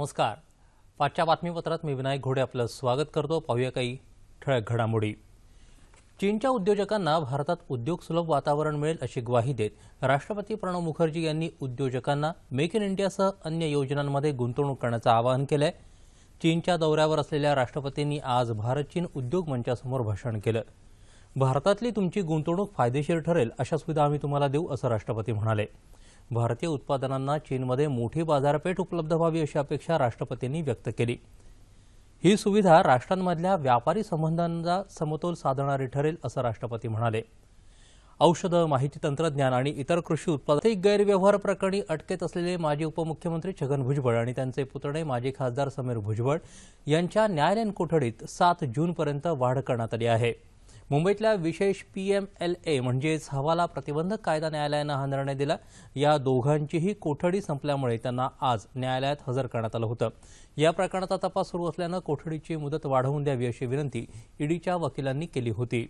नमस्कार. पाचच्या बातमीपत्रात मी विनायक घोडे आपलं स्वागत करतो. पाहूया काही ठळक घडामोडी. चीनच्या उद्योजकांना भारतात उद्योग सुलभ वातावरण मिळेल अशी ग्वाही देत राष्ट्रपती प्रणव मुखर्जी यांनी उद्योजकांना मेक इन इंडियासह अन्य योजनांमध्ये गुंतवणूक करण्याचं आवाहन केलं आहे चीनच्या दौऱ्यावर असलेल्या राष्ट्रपतींनी आज भारत चीन उद्योग मंचासमोर भाषण केलं. भारतातली तुमची गुंतवणूक फायदेशीर ठरेल अशा सुविधा आम्ही तुम्हाला देऊ असं राष्ट्रपती म्हणाले. भारतीय उत्पादनांना चीनमध्ये मोठी बाजारपेठ उपलब्ध व्हावी अशी अपेक्षा राष्ट्रपतींनी व्यक्त केली. ही सुविधा राष्ट्रांमधल्या व्यापारी संबंधांचा समतोल साधणारी ठरेल असं राष्ट्रपती म्हणाले. औषधं माहिती तंत्रज्ञान आणि इतर कृषी उत्पादन गैरव्यवहार प्रकरणी अटकेत असलेले माजी उपमुख्यमंत्री छगन भुजबळ आणि त्यांचे पुतणे माजी खासदार समीर भुजबळ यांच्या न्यायालयीन कोठडीत सात जूनपर्यंत वाढ करण्यात आली आहे. मुंबईतल्या विशेष पीएमएलए म्हणजेच हवाला प्रतिबंधक कायदा न्यायालयानं हा निर्णय दिला. या दोघांचीही कोठडी संपल्यामुळे त्यांना आज न्यायालयात हजर करण्यात आलं होतं. या प्रकरणाचा तपास सुरू असल्यानं कोठडीची मुदत वाढवून द्यावी अशी विनंती ईडीच्या वकिलांनी केली होती.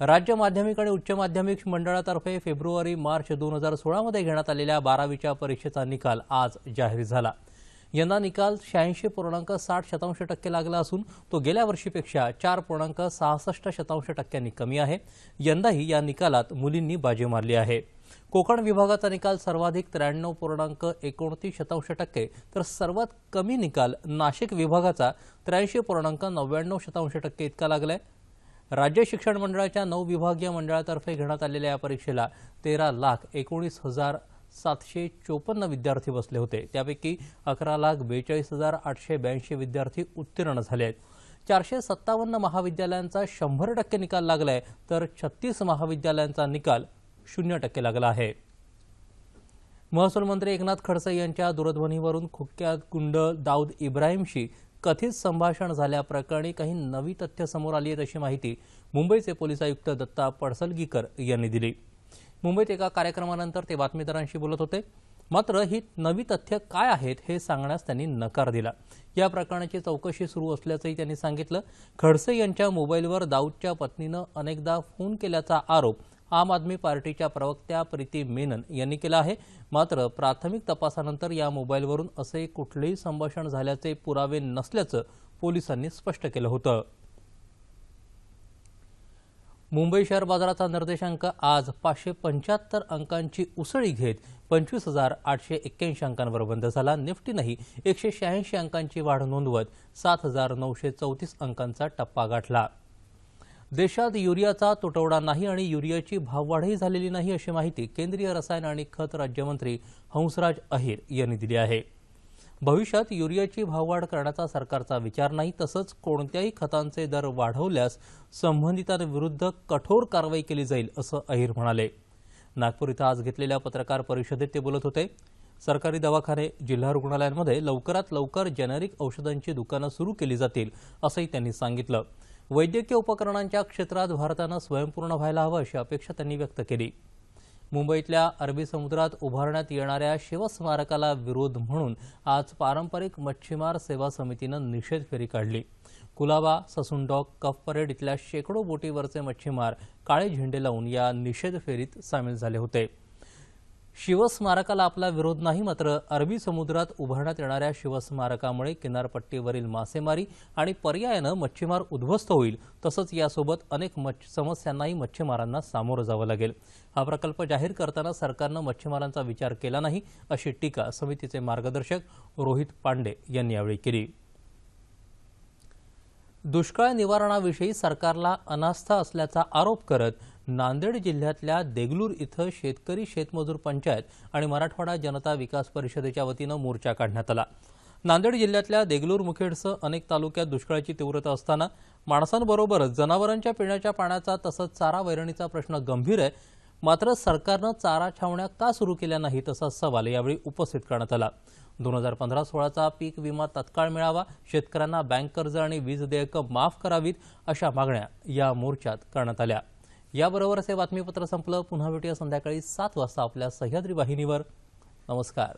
राज्य माध्यमिक आणि उच्च माध्यमिक मंडळातर्फे फेब्रुवारी मार्च दोन हजार सोळामध्ये घेण्यात आलेल्या बारावीच्या परीक्षेचा निकाल आज जाहीर झाला. यंदा निकाल शहाऐंशी पूर्णांक साठ शतांश टक्के लागला असून तो गेल्या वर्षीपेक्षा चार पूर्णांक सहासष्ट शतांश टक्क्यांनी कमी आहे. यंदाही या निकालात मुलींनी बाजी मारली आहे. कोकण विभागाचा निकाल सर्वाधिक त्र्याण्णव पूर्णांक एकोणतीस शतांश टक्के तर सर्वात कमी निकाल नाशिक विभागाचा त्र्याऐंशी पूर्णांक नव्याण्णव शतांश टक्के इतका लागलाय. राज्य शिक्षण मंडळाच्या नऊ विभागीय मंडळातर्फे घेण्यात आलेल्या या परीक्षेला तेरा लाख एकोणीस हजार सातशे चोपन्न विद्यार्थी बसले होते. त्यापैकी अकरा लाख बेचाळीस हजार आठशे ब्याऐंशी विद्यार्थी उत्तीर्ण झाले आहेत. चारशे सत्तावन्न महाविद्यालयांचा शंभर टक्के निकाल लागलाय तर छत्तीस महाविद्यालयांचा निकाल शून्य टक्के लागला आहे. महसूल मंत्री एकनाथ खडसे यांच्या दूरध्वनीवरून खुक्यात गुंड दाऊद इब्राहिमशी कथित संभाषण झाल्याप्रकरणी काही नवी तथ्य समोर आली आहेत अशी माहिती मुंबईचे पोलीस आयुक्त दत्ता पडसलगीकर यांनी दिली. मुंबईत एका कार्यक्रमानंतर ते बातमीदारांशी बोलत होते. मात्र ही नवी तथ्य काय आहेत हे सांगण्यास त्यांनी नकार दिला. या प्रकरणाची चौकशी सुरू असल्याचंही त्यांनी सांगितलं. खडसे यांच्या मोबाईलवर दाऊदच्या पत्नीनं अनेकदा फोन केल्याचा आरोप आम आदमी पार्टीच्या प्रवक्त्या प्रीती मेनन यांनी केला आहे. मात्र प्राथमिक तपासानंतर या मोबाईलवरून असे कुठलेही संभाषण झाल्याचे पुरावे नसल्याचं पोलिसांनी स्पष्ट केलं होतं. मुंबई शेअर बाजाराचा निर्देशांक आज पाचशे पंच्याहत्तर अंकांची उसळी घेत पंचवीस हजार आठशे एक्क्याऐंशी अंकांवर बंद झाला. निफ्टीनंही एकशे शहाऐंशी अंकांची वाढ नोंदवत सात हजार नऊशे चौतीस अंकांचा टप्पा गाठला. देशात युरियाचा तुटवडा नाही आणि युरियाची भाववाढही झालेली नाही अशी माहिती केंद्रीय रसायन आणि खत राज्यमंत्री हंसराज अहिर यांनी दिली आहे. भविष्यात युरियाची भाववाढ करण्याचा सरकारचा विचार नाही तसंच कोणत्याही खतांचे दर वाढवल्यास संबंधितांविरुद्ध कठोर कारवाई केली जाईल असं अहिर म्हणाले. नागपूर इथं आज घेतलेल्या पत्रकार परिषदेत ते बोलत होते. सरकारी दवाखाने जिल्हा रुग्णालयांमध्ये लवकरात लवकर जेनेरिक औषधांची दुकानं सुरू केली जातील असंही त्यांनी सांगितलं. वैद्यकीय उपकरणांच्या क्षेत्रात भारतानं स्वयंपूर्ण व्हायला हवं अशी अपेक्षा त्यांनी व्यक्त केली. मुंबईतल्या अरबी समुद्रात उभारण्यात येणाऱ्या शिवस्मारकाला विरोध म्हणून आज पारंपरिक मच्छीमार सेवा समितीनं निषेध फेरी काढली. Colaba Sassoon dock Cuffe parade इथल्या शेकडो बोटीवरचे मच्छीमार काळे झेंडे लावून या निषेध फेरीत सामील झाले होते. शिवस्मारकाला आपला विरोध नाही मात्र अरबी समुद्रात उभारण्यात येणाऱ्या शिवस्मारकामुळे किनारपट्टीवरील मासेमारी आणि पर्यायानं मच्छीमार उद्ध्वस्त होईल. तसंच यासोबत अनेक मच्छ समस्यांनाही मच्छीमारांना सामोरं जावं लागेल. हा प्रकल्प जाहीर करताना सरकारनं मच्छीमारांचा विचार केला नाही अशी टीका समितीचे मार्गदर्शक रोहित पांडे यांनी यावेळी केली. दुष्काळ निवारणाविषयी सरकारला अनास्था असल्याचा आरोप करत नांदेड जिल्ह्यातल्या देगलूर इथं शेतकरी शेतमजूर पंचायत आणि मराठवाडा जनता विकास परिषदेच्या वतीनं मोर्चा काढण्यात आला. नांदेड जिल्ह्यातल्या देगलूर मुखेडसह अनेक तालुक्यात दुष्काळाची तीव्रता असताना माणसांबरोबरच जनावरांच्या पिण्याच्या पाण्याचा तसंच चारा वैरणीचा प्रश्न गंभीर आहे. मात्र सरकारनं चारा छावण्या का सुरू केल्या नाही तसा सवाल यावेळी उपस्थित करण्यात आला. दोन हजार पंधरा सोळाचा पीक विमा तत्काळ मिळावा शेतकऱ्यांना बँक कर्ज आणि वीज देयकं माफ करावीत अशा मागण्या या मोर्चात करण्यात आल्या. याबरोबरच हे बातमीपत्र संपलं. पुन्हा भेटूया संध्याकाळी सात वाजता आपल्या सह्याद्री वाहिनीवर. नमस्कार.